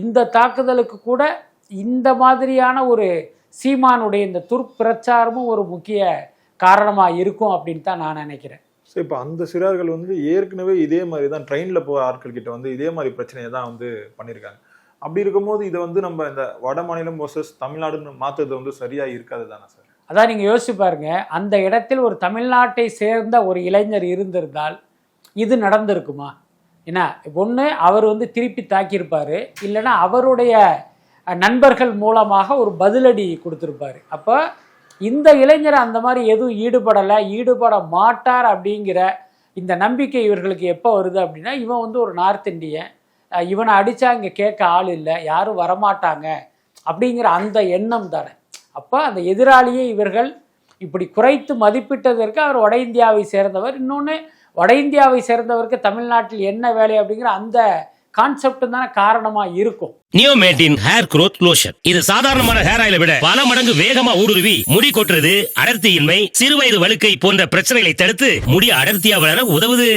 இந்த தாக்குதலுக்கு கூட இந்த மாதிரியான ஒரு சீமானுடைய இந்த துர்ப்பிரச்சாரமும் ஒரு முக்கிய காரணமாக இருக்கும் அப்படின்னு தான் நான் நினைக்கிறேன். ஸோ இப்போ அந்த சிறார்கள் வந்து ஏற்கனவே இதே மாதிரி தான் ட்ரெயினில் போகிற ஆட்கள் கிட்ட வந்து இதே மாதிரி பிரச்சனையை தான் வந்து பண்ணியிருக்காங்க. அப்படி இருக்கும்போது இதை வந்து நம்ம இந்த வட மாநிலம் வர்சஸ் தமிழ்நாடுன்னு மாற்றுறது வந்து சரியா இருக்காது தானே சார்? அதான் நீங்கள் யோசிச்சு பாருங்க. அந்த இடத்தில் ஒரு தமிழ்நாட்டை சேர்ந்த ஒரு இளைஞர் இருந்திருந்தால் இது நடந்திருக்குமா? என்ன ஒன்று அவர் வந்து திருப்பி தாக்கியிருப்பார். இல்லைன்னா அவருடைய நண்பர்கள் மூலமாக ஒரு பதிலடி கொடுத்துருப்பாரு. அப்போ இந்த இளைஞர் அந்த மாதிரி எதுவும் ஈடுபடலை ஈடுபட மாட்டார் அப்படிங்கிற இந்த நம்பிக்கை இவர்களுக்கு எப்போ வருது அப்படின்னா இவன் வந்து ஒரு நார்த் இந்தியன். இவனை அடித்தா இங்கே கேட்க ஆள் இல்லை யாரும் வரமாட்டாங்க அப்படிங்கிற அந்த எண்ணம் தானே. அப்போ அந்த எதிராளியை இவர்கள் இப்படி குறைத்து மதிப்பிட்டதற்கு அவர் வட இந்தியாவை சேர்ந்தவர். இன்னொன்று வட இந்தியாவை சேர்ந்தவருக்கு தமிழ்நாட்டில் என்ன வேலை அப்படிங்கிற அந்த கான்செப்ட் தானே காரணமா இருக்கும். நியோமேட்டின் ஹேர் குரோத் லோஷன் இது சாதாரணமான ஹேர் ஆயில விட பல மடங்கு வேகமா ஊடுருவி முடி கொட்டுறது அடர்த்தியின்மை சிறுவயது வழுக்கை போன்ற பிரச்சனைகளை தடுத்து முடி அடர்த்தியா வளர உதவுது.